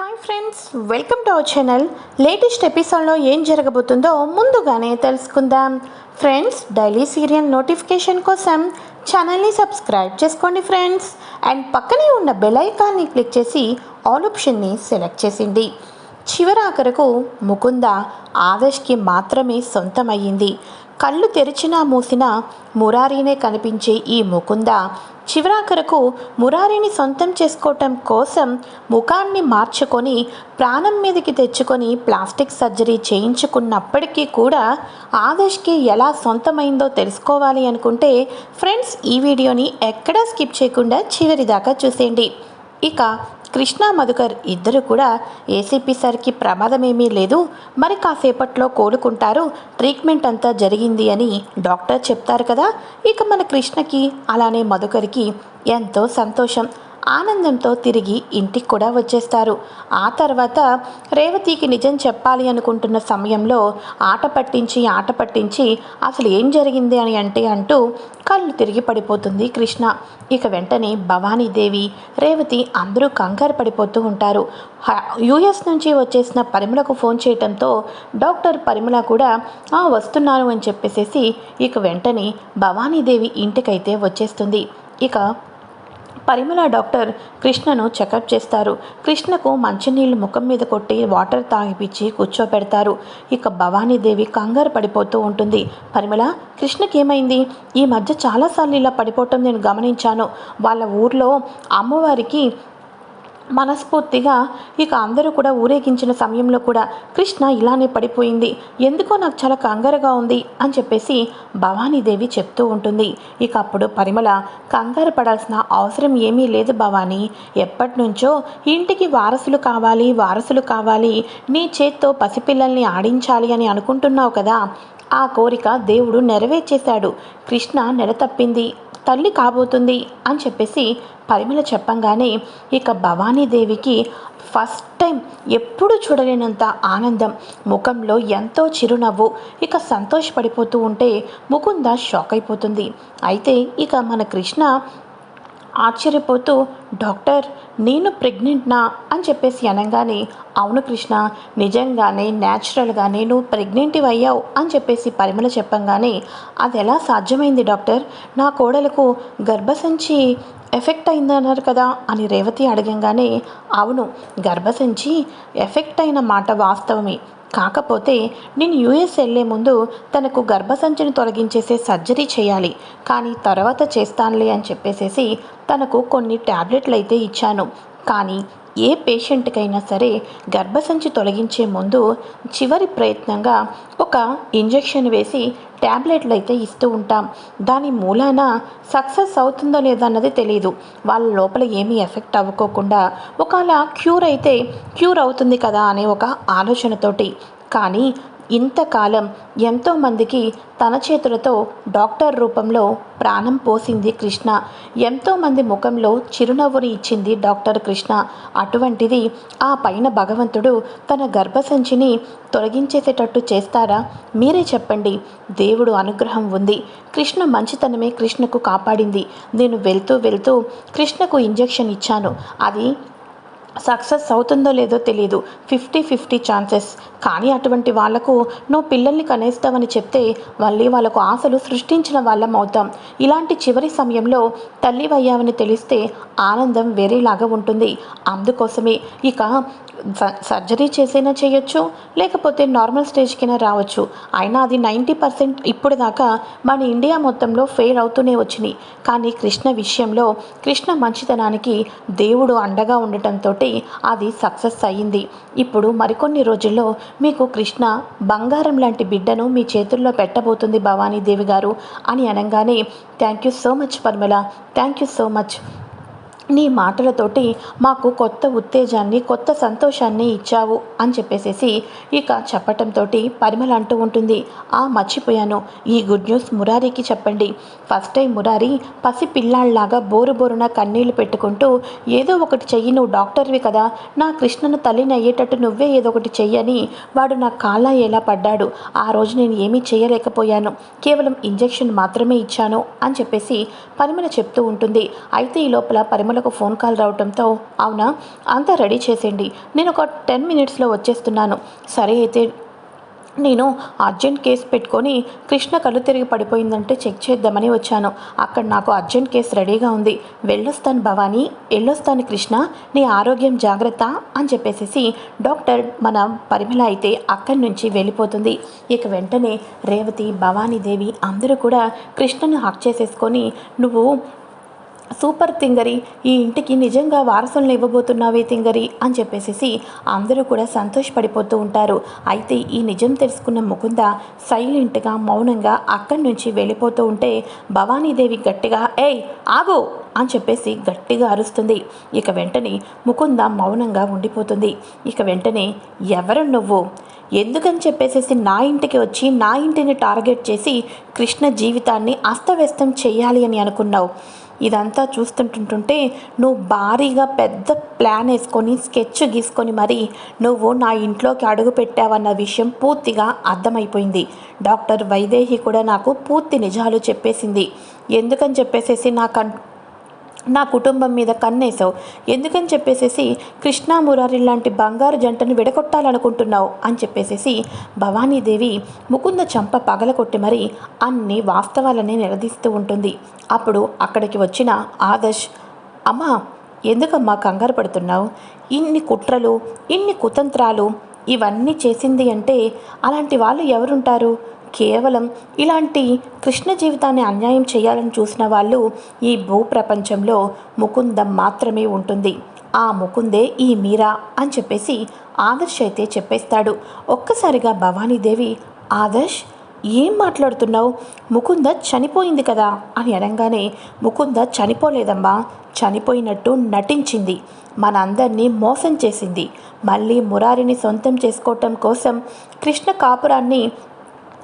Hi friends welcome to our channel latest ఎపిసోడ్లో ఏం జరగబోతుందో ముందుగానే తెలుసుకుందాం. ఫ్రెండ్స్ డైలీ సీరియల్ నోటిఫికేషన్ కోసం ఛానల్ని సబ్స్క్రైబ్ చేసుకోండి ఫ్రెండ్స్ అండ్ పక్కనే ఉన్న బెల్ ఐకాన్ని క్లిక్ చేసి ఆల్ ఆప్షన్ని సెలెక్ట్ చేసింది. చివరాఖరకు ముకుంద ఆదర్శ్కి మాత్రమే సొంతమయ్యింది. కళ్ళు తెరిచినా మూసినా మురారీనే కనిపించే ఈ ముకుంద చివరాఖరకు మురారిని సొంతం చేసుకోవటం కోసం ముఖాన్ని మార్చుకొని ప్రాణం మీదకి తెచ్చుకొని ప్లాస్టిక్ సర్జరీ చేయించుకున్నప్పటికీ కూడా ఆదేశ్కి ఎలా సొంతమైందో తెలుసుకోవాలి అనుకుంటే ఫ్రెండ్స్ ఈ వీడియోని ఎక్కడా స్కిప్ చేయకుండా చివరి దాకా చూసేయండి. ఇక కృష్ణ మధుకర్ ఇద్దరు కూడా ఏసీపీ సార్కి ప్రమాదమేమీ లేదు. మరి కాసేపట్లో కోలుకుంటారు. ట్రీట్మెంట్ అంతా జరిగింది అని డాక్టర్ చెప్తారు కదా. ఇక మన కృష్ణకి అలానే మధుకర్కి ఎంతో సంతోషం. ఆనందంతో తిరిగి ఇంటికి కూడా వచ్చేస్తారు. ఆ తర్వాత రేవతికి నిజం చెప్పాలి అనుకుంటున్న సమయంలో ఆట పట్టించి ఆట పట్టించి అసలు ఏం జరిగింది అని అంటే అంటూ కళ్ళు తిరిగి పడిపోతుంది కృష్ణ. ఇక వెంటనే భవానీదేవి రేవతి అందరూ కంగారు పడిపోతూ ఉంటారు. యుఎస్ నుంచి వచ్చేసిన పరిమళకు ఫోన్ చేయడంతో డాక్టర్ పరిమళ కూడా "ఆ, వస్తున్నాను అని చెప్పేసేసి ఇక వెంటనే భవానీదేవి ఇంటికైతే వచ్చేస్తుంది. ఇక పరిమళ డాక్టర్ కృష్ణను చెకప్ చేస్తారు. కృష్ణకు మంచినీళ్ళు ముఖం మీద కొట్టి వాటర్ తాగిపించి కూర్చోపెడతారు. ఇక భవానీదేవి కంగారు పడిపోతూ ఉంటుంది. పరిమళ కృష్ణకి ఏమైంది ఈ మధ్య చాలాసార్లు ఇలా పడిపోవటం నేను గమనించాను. వాళ్ళ ఊర్లో అమ్మవారికి మనస్ఫూర్తిగా ఇక అందరూ కూడా ఊరేగించిన సమయంలో కూడా కృష్ణ ఇలానే పడిపోయింది. ఎందుకో నాకు చాలా కంగారుగా ఉంది అని చెప్పేసి భవానీదేవి చెప్తూ ఉంటుంది. ఇక అప్పుడు పరిమళ కంగారు పడాల్సిన అవసరం ఏమీ లేదు భవానీ. ఎప్పటి నుంచో ఇంటికి వారసులు కావాలి వారసులు కావాలి. నీ చేత్తో పసిపిల్లల్ని ఆడించాలి అని అనుకుంటున్నావు కదా. ఆ కోరిక దేవుడు నెరవేర్చేశాడు. కృష్ణ నెల తప్పింది తల్లి కాబోతుంది అని చెప్పేసి పరిమళ చెప్పంగానే ఇక భవానీదేవికి ఫస్ట్ టైం ఎప్పుడు చూడలేనంత ఆనందం. ముఖంలో ఎంతో చిరునవ్వు. ఇక సంతోషపడిపోతూ ఉంటే ముకుంద షాక్ అయిపోతుంది. అయితే ఇక మన కృష్ణ ఆశ్చర్యపోతూ డాక్టర్ నేను ప్రెగ్నెంట్నా? అని చెప్పేసి అనగానే అవును కృష్ణ నిజంగానే న్యాచురల్గానే నువ్వు ప్రెగ్నెంటివ్ అయ్యావు అని చెప్పేసి పరిమళ చెప్పంగానే అది ఎలా సాధ్యమైంది డాక్టర్? నా కోడలకు గర్భసంచి ఎఫెక్ట్ అయిందన్నారు కదా అని రేవతి అడగంగానే అవును గర్భసంచి ఎఫెక్ట్ అయిన మాట వాస్తవమే. కాకపోతే నేను యూఎస్ వెళ్ళే ముందు తనకు గర్భసంచిని తొలగించేసే సర్జరీ చేయాలి. కానీ తర్వాత చేస్తానులే అని చెప్పేసేసి తనకు కొన్ని ట్యాబ్లెట్లు అయితే ఇచ్చాను. కానీ ఏ పేషెంట్కైనా సరే గర్భసంచి తొలగించే ముందు చివరి ప్రయత్నంగా ఒక ఇంజెక్షన్ వేసి ట్యాబ్లెట్లు అయితే ఇస్తూ ఉంటాం. దాని మూలాన సక్సెస్ అవుతుందో లేదో అన్నది తెలియదు వాళ్ళ లోపల ఏమీ ఎఫెక్ట్ అవ్వకోకుండా ఒకవేళ క్యూర్ అయితే క్యూర్ అవుతుంది కదా అనే ఒక ఆలోచనతోటి. కానీ ఇంతకాలం ఎంతోమందికి తన చేతులతో డాక్టర్ రూపంలో ప్రాణం పోసింది కృష్ణ. ఎంతోమంది ముఖంలో చిరునవ్వుని ఇచ్చింది డాక్టర్ కృష్ణ. అటువంటిది ఆ పైన భగవంతుడు తన గర్భసంచిని తొలగించేసేటట్టు చేస్తారా? మీరే చెప్పండి. దేవుడు అనుగ్రహం ఉంది. కృష్ణ మంచితనమే కృష్ణకు కాపాడింది. నేను వెళ్తూ వెళ్తూ కృష్ణకు ఇంజెక్షన్ ఇచ్చాను. అది సక్సెస్ అవుతుందో లేదో తెలియదు ఫిఫ్టీ ఫిఫ్టీ ఛాన్సెస్. కానీ అటువంటి వాళ్ళకు నువ్వు పిల్లల్ని కనేస్తావని చెప్తే మళ్ళీ వాళ్ళకు ఆశలు సృష్టించిన వాళ్ళం అవుతాం. ఇలాంటి చివరి సమయంలో తల్లి అయ్యావని తెలిస్తే ఆనందం వేరేలాగా ఉంటుంది. అందుకోసమే ఇక సర్జరీ చేసైనా చేయొచ్చు లేకపోతే నార్మల్ స్టేజ్కైనా రావచ్చు. అయినా అది నైంటీ పర్సెంట్ ఇప్పుడు దాకా మన ఇండియా మొత్తంలో ఫెయిల్ అవుతూనే వచ్చినాయి కానీ కృష్ణ విషయంలో కృష్ణ మంచితనానికి దేవుడు అండగా ఉండటంతో అది సక్సెస్ అయ్యింది. ఇప్పుడు మరికొన్ని రోజుల్లో మీకు కృష్ణ బంగారం లాంటి బిడ్డను మీ చేతుల్లో పెట్టబోతుంది భవానీదేవి గారు అని అనగానే థ్యాంక్ యూ సో మచ్ పర్మల థ్యాంక్ యూ సో మచ్. నీ మాటలతోటి మాకు కొత్త ఉత్తేజాన్ని కొత్త సంతోషాన్ని ఇచ్చావు అని చెప్పేసేసి ఇక చెప్పటంతో పరిమళ అంటూ ఉంటుంది. ఆ మర్చిపోయాను. ఈ గుడ్ న్యూస్ మురారికి చెప్పండి. ఫస్ట్ టైం మురారి పసి పిల్లాళ్ళలాగా బోరు బోరున కన్నీళ్ళు పెట్టుకుంటూ ఏదో ఒకటి చెయ్యి నువ్వు డాక్టర్వి కదా నా కృష్ణను తల్లిని అయ్యేటట్టు నువ్వే ఏదో ఒకటి చెయ్యని వాడు నా కాళ్ళ ఎలా పడ్డాడు. ఆ రోజు నేను ఏమీ చేయలేకపోయాను కేవలం ఇంజెక్షన్ మాత్రమే ఇచ్చాను అని చెప్పేసి పరిమళ చెప్తూ ఉంటుంది. అయితే ఈ లోపల పరిమళ గంటలకు ఫోన్ కాల్ రావటంతో అవునా? అంతా రెడీ చేసేయండి. నేను ఒక టెన్ మినిట్స్లో వచ్చేస్తున్నాను. సరే అయితే నేను అర్జెంట్ కేసు పెట్టుకొని కృష్ణ కళ్ళు తిరిగి పడిపోయిందంటే చెక్ చేద్దామని వచ్చాను. అక్కడ నాకు అర్జెంట్ కేసు రెడీగా ఉంది. వెళ్ళొస్తాను భవానీ. వెళ్ళొస్తాను కృష్ణ. నీ ఆరోగ్యం జాగ్రత్త అని చెప్పేసేసి డాక్టర్ మన పరిమళ అయితే అక్కడి నుంచి వెళ్ళిపోతుంది. ఇక వెంటనే రేవతి భవానీదేవి అందరూ కూడా కృష్ణను హక్ చేసేసుకొని నువ్వు సూపర్ తింగరి ఈ ఇంటికి నిజంగా వారసులను ఇవ్వబోతున్నావే తింగరి అని చెప్పేసి అందరూ కూడా సంతోషపడిపోతూ ఉంటారు. అయితే ఈ నిజం తెలుసుకున్న ముకుంద సైలెంట్గా మౌనంగా అక్కడి నుంచి వెళ్ళిపోతూ ఉంటే భవానీదేవి గట్టిగా ఏయ్ ఆగు! అని చెప్పేసి గట్టిగా అరుస్తుంది. ఇక వెంటనే ముకుంద మౌనంగా ఉండిపోతుంది. ఇక వెంటనే ఎవరు నువ్వు? ఎందుకని చెప్పేసేసి నా ఇంటికి వచ్చి నా ఇంటిని టార్గెట్ చేసి కృష్ణ జీవితాన్ని అస్తవ్యస్తం చేయాలి అని అనుకున్నావు? ఇదంతా చూస్తుంటుంటుంటే నువ్వు భారీగా పెద్ద ప్లాన్ వేసుకొని స్కెచ్ గీసుకొని మరి నువ్వు నా ఇంట్లోకి అడుగు పెట్టావన్న విషయం పూర్తిగా అర్థమైపోయింది. డాక్టర్ వైదేహి కూడా నాకు పూర్తి నిజాలు చెప్పేసింది. ఎందుకని చెప్పేసేసి నా కన్ నా కుటుంబం మీద కన్నేశావు. ఎందుకని చెప్పేసేసి కృష్ణా మురారి లాంటి బంగారు జంటను విడగొట్టాలనుకుంటున్నావు అని చెప్పేసేసి భవానీదేవి ముకుంద చంప పగలకొట్టి మరి అన్ని వాస్తవాలని నిలదీస్తూ ఉంటుంది. అప్పుడు అక్కడికి వచ్చిన ఆదర్శ్ అమ్మా ఎందుకమ్మా కంగారు పడుతున్నావు? ఇన్ని కుట్రలు ఇన్ని కుతంత్రాలు ఇవన్నీ చేసింది అంటే అలాంటి వాళ్ళు ఎవరుంటారు? కేవలం ఇలాంటి కృష్ణ జీవితాన్ని అన్యాయం చేయాలని చూసిన వాళ్ళు ఈ భూప్రపంచంలో ముకుందం మాత్రమే ఉంటుంది. ఆ ముకుందే ఈ మీరా అని చెప్పేసి ఆదర్శ్ అయితే చెప్పేస్తాడు. ఒక్కసారిగా భవానీదేవి ఆదర్శ్ ఏం మాట్లాడుతున్నావు? ముకుంద చనిపోయింది కదా? అని అనగానే ముకుంద చనిపోలేదమ్మా. చనిపోయినట్టు నటించింది. మనందరినీ మోసం చేసింది. మళ్ళీ మురారిని సొంతం చేసుకోవటం కోసం కృష్ణ కాపురాన్ని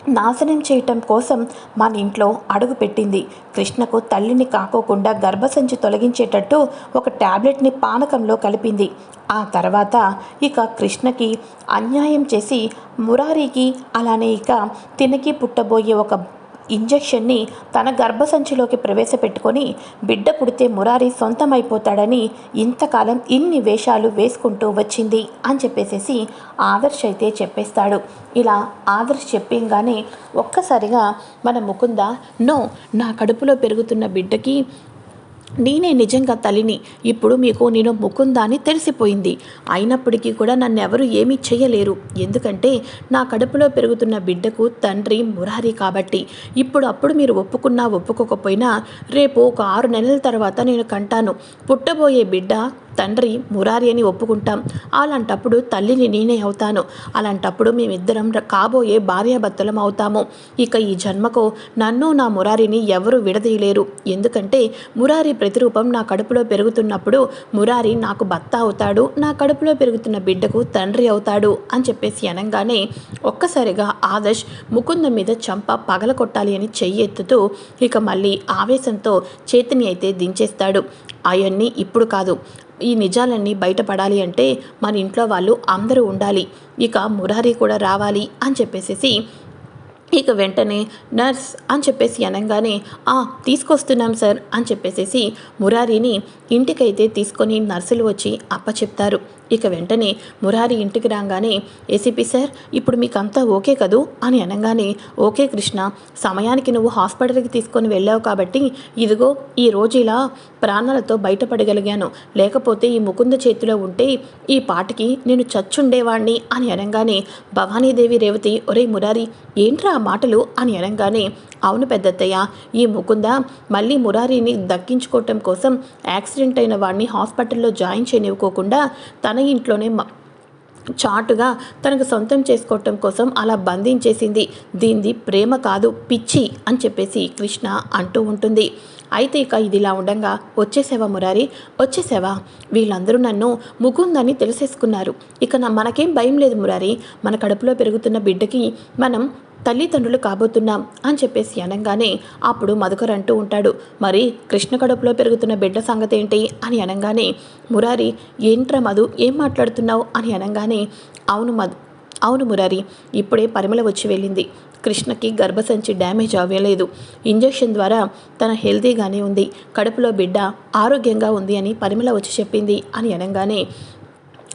నాశనం చేయటం కోసం మన ఇంట్లో అడుగుపెట్టింది కృష్ణకు తల్లిని కాకోకుండా గర్భసంచి తొలగించేటట్టు ఒక ట్యాబ్లెట్ని పానకంలో కలిపింది. ఆ తర్వాత ఇక కృష్ణకి అన్యాయం చేసి మురారికి అలానే ఇక తినకి పుట్టబోయే ఒక ఇంజెక్షన్ని తన గర్భసంచిలోకి ప్రవేశపెట్టుకొని బిడ్డ పుడితే మురారి సొంతమైపోతాడని ఇంతకాలం ఇన్ని వేషాలు వేసుకుంటూ వచ్చింది అని చెప్పేసేసి ఆదర్శ్ అయితే చెప్పేస్తాడు. ఇలా ఆదర్శ్ చెప్పింగానే ఒక్కసారిగా మన ముకుంద నో నా కడుపులో పెరుగుతున్న బిడ్డకి నేనే నిజంగా తల్లిని ఇప్పుడు మీకు నేను ముకుందా అని తెలిసిపోయింది. అయినప్పటికీ కూడా నన్ను ఎవరు ఏమీ చేయలేరు ఎందుకంటే నా కడుపులో పెరుగుతున్న బిడ్డకు తండ్రి మురారి కాబట్టి. ఇప్పుడు అప్పుడు మీరు ఒప్పుకున్నా ఒప్పుకోకపోయినా రేపు ఒక ఆరు నెలల తర్వాత నేను కంటాను. పుట్టబోయే బిడ్డ తండ్రి మురారి అని ఒప్పుకుంటాం. అలాంటప్పుడు తల్లిని నేనే అవుతాను. అలాంటప్పుడు మేమిద్దరం కాబోయే భార్యాభర్తలం అవుతాము. ఇక ఈ జన్మకు నన్ను నా మురారిని ఎవరు విడదీయలేరు. ఎందుకంటే మురారి ప్రతిరూపం నా కడుపులో పెరుగుతున్నప్పుడు మురారి నాకు భర్త అవుతాడు నా కడుపులో పెరుగుతున్న బిడ్డకు తండ్రి అవుతాడు అని చెప్పేసి అనగానే ఒక్కసారిగా ఆదర్శ్ ముకుంద మీద చంప పగల కొట్టాలి అని చెయ్యి ఎత్తుతూ ఇక మళ్ళీ ఆవేశంతో చేతిని అయితే దించేస్తాడు. అవన్నీ ఇప్పుడు కాదు. ఈ నిజాలన్నీ బయటపడాలి అంటే మన ఇంట్లో వాళ్ళు అందరూ ఉండాలి. ఇక మురారి కూడా రావాలి అని చెప్పేసేసి ఇక వెంటనే నర్స్ అని చెప్పేసి అనగానే ఆ తీసుకొస్తున్నాం సార్ అని చెప్పేసేసి మురారిని ఇంటికైతే తీసుకొని నర్సులు వచ్చి అప్ప చెప్తారు ఇక వెంటనే మురారి ఇంటికి రాగానే ఏసీపీ సార్ ఇప్పుడు మీకు అంతా ఓకే కదూ? అని అనగానే ఓకే కృష్ణ సమయానికి నువ్వు హాస్పిటల్కి తీసుకొని వెళ్ళావు కాబట్టి ఇదిగో ఈ రోజు ఇలా ప్రాణాలతో బయటపడగలిగాను. లేకపోతే ఈ ముకుంద చేతిలో ఉంటే ఈ పాటికి నేను చచ్చుండేవాణ్ణి అని అనగానే భవానీదేవి రేవతి ఒరే మురారి ఏంట్రా ఆ మాటలు? అని అనగానే అవును పెద్దత్తయ్య ఈ ముకుంద మళ్ళీ మురారిని దక్కించుకోవటం కోసం యాక్సిడెంట్ అయిన వాడిని హాస్పిటల్లో జాయిన్ చేయనివ్వకోకుండా తన ఇంట్లోనే చాటుగా తనకు సొంతం చేసుకోవటం కోసం అలా బంధించేసింది. దీనిది ప్రేమ కాదు పిచ్చి అని చెప్పేసి కృష్ణ అంటూ ఉంటుంది. అయితే ఇక ఇదిలా ఉండగా వచ్చేసావా మురారి వచ్చేసావా? వీళ్ళందరూ నన్ను ముకుందని తెలిసేసుకున్నారు. ఇక నా మనకేం భయం లేదు మురారి. మన కడుపులో పెరుగుతున్న బిడ్డకి మనం తల్లిదండ్రులు కాబోతున్నాం అని చెప్పేసి అనగానే అప్పుడు మధుకర్ అంటూ ఉంటాడు. మరి కృష్ణ కడుపులో పెరుగుతున్న బిడ్డ సంగతి ఏంటి అని అనగానే మురారి ఏంట్రా మధు? ఏం మాట్లాడుతున్నావు? అని అనగానే అవును మధు అవును మురారి ఇప్పుడే పరిమళ వచ్చి వెళ్ళింది. కృష్ణకి గర్భసంచి డ్యామేజ్ అవ్వలేదు. ఇంజెక్షన్ ద్వారా తన హెల్తీగానే ఉంది. కడుపులో బిడ్డ ఆరోగ్యంగా ఉంది అని పరిమళ వచ్చి చెప్పింది అని అనగానే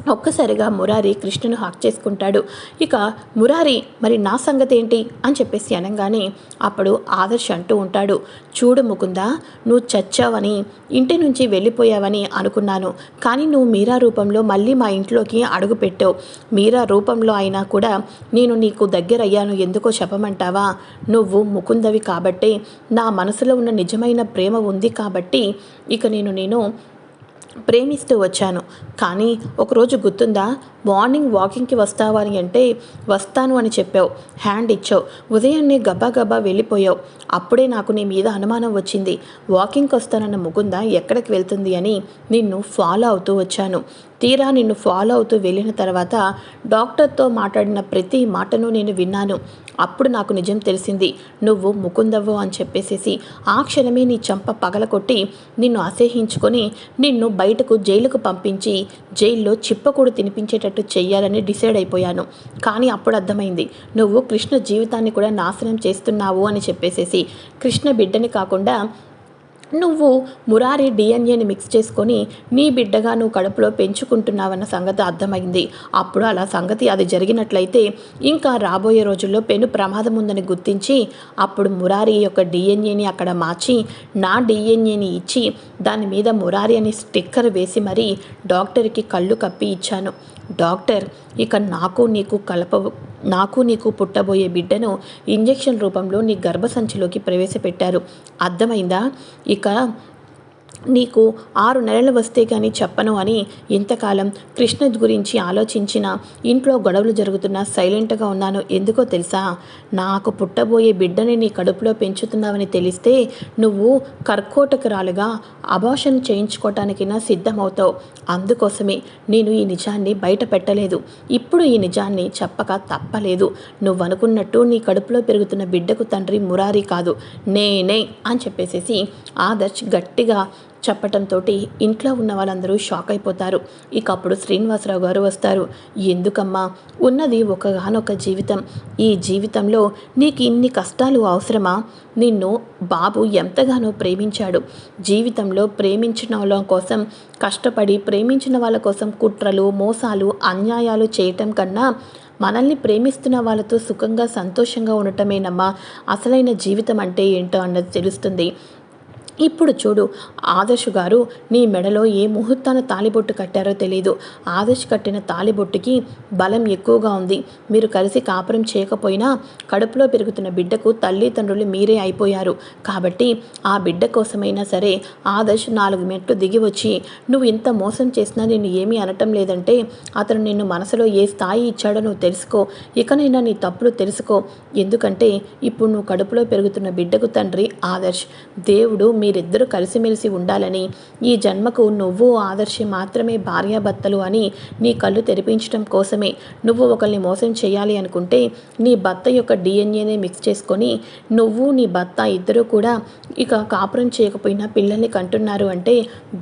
ఒక్కసారిగా మురారి కృష్ణను హాక్ చేసుకుంటాడు. ఇక మురారి మరి నా సంగతి ఏంటి అని చెప్పేసి అనగానే అప్పుడు ఆదర్శ్ అంటూ ఉంటాడు. చూడు ముకుందా నువ్వు చచ్చావని ఇంటి నుంచి వెళ్ళిపోయావని అనుకున్నాను. కానీ నువ్వు మీరా రూపంలో మళ్ళీ మా ఇంట్లోకి అడుగు పెట్టావు. మీరా రూపంలో అయినా కూడా నేను నీకు దగ్గర అయ్యాను ఎందుకో చెప్పమంటావా? నువ్వు ముకుందవి కాబట్టే నా మనసులో ఉన్న నిజమైన ప్రేమ ఉంది కాబట్టి ఇక నేను నేను ప్రేమిస్తూ వచ్చాను. కానీ ఒకరోజు గుర్తుందా? మార్నింగ్ వాకింగ్కి వస్తావా అని అంటే వస్తాను అని చెప్పావు. హ్యాండ్ ఇచ్చావు. ఉదయాన్నే గబా గబా వెళ్ళిపోయావు. అప్పుడే నాకు నీ మీద అనుమానం వచ్చింది. వాకింగ్కి వస్తానన్న ముకుంద ఎక్కడికి వెళ్తుంది అని నిన్ను ఫాలో అవుతూ వచ్చాను. తీరా నిన్ను ఫాలో అవుతూ వెళ్ళిన తర్వాత డాక్టర్తో మాట్లాడిన ప్రతి మాటను నేను విన్నాను. అప్పుడు నాకు నిజం తెలిసింది. నువ్వు ముకుందవ్వు అని చెప్పేసేసి ఆ క్షణమే నీ చంప పగలకొట్టి నిన్ను అసహ్యించుకొని నిన్ను బయటకు జైలుకు పంపించి జైల్లో చిప్పకూడు తినిపించేటట్టు చెయ్యాలని డిసైడ్ అయిపోయాను. కానీ అప్పుడు అర్థమైంది. నువ్వు కృష్ణ జీవితాన్ని కూడా నాశనం చేస్తున్నావు అని చెప్పేసేసి కృష్ణ బిడ్డని కాకుండా నువ్వు మురారి డిఎన్ఏని మిక్స్ చేసుకొని నీ బిడ్డగా నువ్వు కడుపులో పెంచుకుంటున్నావన్న సంగతి అర్థమైంది. అప్పుడు అలా సంగతి అది జరిగినట్లయితే ఇంకా రాబోయే రోజుల్లో పెను ప్రమాదం ఉందని గుర్తించి అప్పుడు మురారి యొక్క డిఎన్ఏని అక్కడ మార్చి నా డిఎన్ఏని ఇచ్చి దాని మీద మురారి అని స్టిక్కర్ వేసి మరీ డాక్టర్కి కళ్ళు కప్పి ఇచ్చాను. డాక్టర్ ఇక నాకు నీకు కలప నాకు నీకు పుట్టబోయే బిడ్డను ఇంజెక్షన్ రూపంలో నీ గర్భసంచిలోకి ప్రవేశపెట్టారు. అర్థమైందా? ఇక నీకు ఆరు నెలలు వస్తే కానీ చెప్పను అని ఇంతకాలం కృష్ణ గురించి ఆలోచించిన ఇంట్లో గొడవలు జరుగుతున్నా సైలెంట్గా ఉన్నాను. ఎందుకో తెలుసా? నాకు పుట్టబోయే బిడ్డని నీ కడుపులో పెంచుతున్నావని తెలిస్తే నువ్వు కర్కోటకురాలుగా అభాషణ చేయించుకోవటానికైనా సిద్ధమవుతావు. అందుకోసమే నేను ఈ నిజాన్ని బయట పెట్టలేదు. ఇప్పుడు ఈ నిజాన్ని చెప్పక తప్పలేదు. నువ్వు అనుకున్నట్టు నీ కడుపులో పెరుగుతున్న బిడ్డకు తండ్రి మురారి కాదు. నేనే అని చెప్పేసేసి ఆదర్శ్ గట్టిగా చెప్పటంతో ఇంట్లో ఉన్న వాళ్ళందరూ షాక్ అయిపోతారు. ఇక అప్పుడు శ్రీనివాసరావు గారు వస్తారు. ఎందుకమ్మా? ఉన్నది ఒకగానొక జీవితం. ఈ జీవితంలో నీకు ఇన్ని కష్టాలు అవసరమా? నిన్ను బాబు ఎంతగానో ప్రేమించాడు. జీవితంలో ప్రేమించిన వాళ్ళ కోసం కష్టపడి ప్రేమించిన వాళ్ళ కోసం కుట్రలు మోసాలు అన్యాయాలు చేయటం కన్నా మనల్ని ప్రేమిస్తున్న వాళ్ళతో సుఖంగా సంతోషంగా ఉండటమేనమ్మా. అసలైన జీవితం అంటే ఏంటో అన్నది తెలుస్తుంది. ఇప్పుడు చూడు. ఆదర్శ్ గారు నీ మెడలో ఏ ముహూర్తాన తాలిబొట్టు కట్టారో తెలియదు ఆదర్శ్ కట్టిన తాలిబొట్టుకి బలం ఎక్కువగా ఉంది. మీరు కలిసి కాపురం చేయకపోయినా కడుపులో పెరుగుతున్న బిడ్డకు తల్లిదండ్రులు మీరే అయిపోయారు. కాబట్టి ఆ బిడ్డ కోసమైనా సరే ఆదర్శ్ నాలుగు మెట్లు దిగి వచ్చి నువ్వు ఇంత మోసం చేసినా నేను ఏమీ అనటం లేదంటే అతను నిన్ను మనసులో ఏ స్థాయి ఇచ్చాడో నువ్వు తెలుసుకో. ఇకనైనా నీ తప్పులు తెలుసుకో. ఎందుకంటే ఇప్పుడు నువ్వు కడుపులో పెరుగుతున్న బిడ్డకు తండ్రి ఆదర్శ్. దేవుడు మీ మీరిద్దరూ కలిసిమెలిసి ఉండాలని ఈ జన్మకు నువ్వు ఆదర్శి మాత్రమే భార్యాభర్తలు అని నీ కళ్ళు తెరిపించడం కోసమే నువ్వు ఒకరిని మోసం చేయాలి అనుకుంటే నీ భర్త యొక్క డిఎన్ఏనే మిక్స్ చేసుకొని నువ్వు నీ భర్త ఇద్దరూ కూడా ఇక కాపురం చేయకపోయినా పిల్లల్ని కంటున్నారు అంటే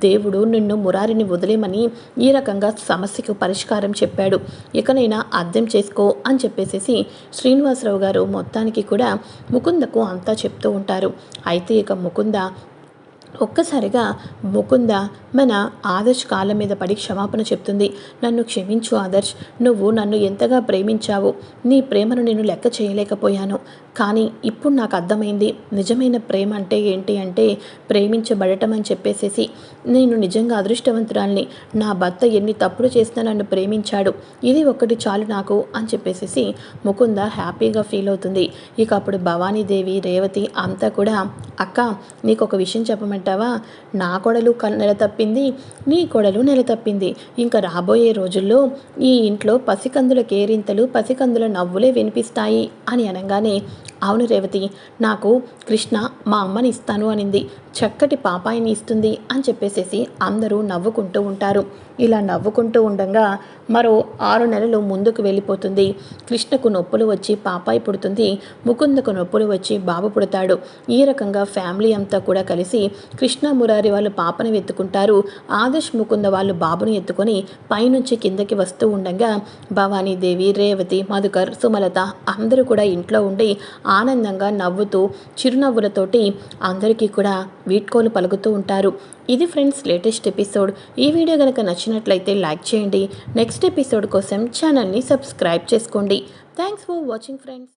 దేవుడు నిన్ను మురారిని వదిలేమని ఈ రకంగా సమస్యకు పరిష్కారం చెప్పాడు. ఇకనైనా అర్థం చేసుకో అని చెప్పేసేసి శ్రీనివాసరావు గారు మొత్తానికి కూడా ముకుందకు అంతా చెప్తూ ఉంటారు. అయితే ఇక ముకుంద ఒక్కసారిగా ముకుంద మన ఆదర్శ్ కాళ్ళ మీద పడి క్షమాపణ చెప్తుంది. నన్ను క్షమించు ఆదర్శ్. నువ్వు నన్ను ఎంతగా ప్రేమించావు? నీ ప్రేమను నేను లెక్క చేయలేకపోయాను. కానీ ఇప్పుడు నాకు అర్థమైంది. నిజమైన ప్రేమ అంటే ఏంటి అంటే ప్రేమించబడటం అని చెప్పేసేసి నేను నిజంగా అదృష్టవంతురాల్ని నా భర్త ఎన్ని తప్పులు చేసినా నన్ను ప్రేమించాడు ఇది ఒకటి చాలు నాకు అని చెప్పేసేసి ముకుంద హ్యాపీగా ఫీల్ అవుతుంది. ఇక అప్పుడు భవానీదేవి రేవతి అంతా కూడా అక్క నీకు ఒక విషయం చెప్పమంటావా? నా కొడలు నెల తప్పింది నీ కొడలు నెల తప్పింది. ఇంకా రాబోయే రోజుల్లో ఈ ఇంట్లో పసికందుల కేరింతలు పసికందుల నవ్వులే వినిపిస్తాయి అని అనగానే అవును రేవతి నాకు కృష్ణ మా అమ్మని ఇస్తాను అనింది. చక్కటి పాపాయిని ఇస్తుంది అని చెప్పేసేసి అందరూ నవ్వుకుంటూ ఉంటారు. ఇలా నవ్వుకుంటూ ఉండగా మరో ఆరు నెలలు ముందుకు వెళ్ళిపోతుంది. కృష్ణకు నొప్పులు వచ్చి పాపాయి పుడుతుంది. ముకుందకు నొప్పులు వచ్చి బాబు పుడతాడు. ఈ రకంగా ఫ్యామిలీ అంతా కూడా కలిసి కృష్ణ మురారి వాళ్ళు పాపను ఎత్తుకుంటారు ఆదర్శ్ ముకుంద వాళ్ళు బాబుని ఎత్తుకొని పైనుంచి కిందకి వస్తూ ఉండగా భవానీదేవి రేవతి మధుకర్ సుమలత అందరూ కూడా ఇంట్లో ఉండి ఆనందంగా నవ్వుతూ చిరునవ్వులతోటి అందరికీ కూడా వీడ్కోలు పలుకుతూ ఉంటారు. ఇది ఫ్రెండ్స్ లేటెస్ట్ ఎపిసోడ్. ఈ వీడియో కనుక నచ్చినట్లయితే లైక్ చేయండి. నెక్స్ట్ ఎపిసోడ్ కోసం ఛానల్ని సబ్స్క్రైబ్ చేసుకోండి. Thanks for watching friends.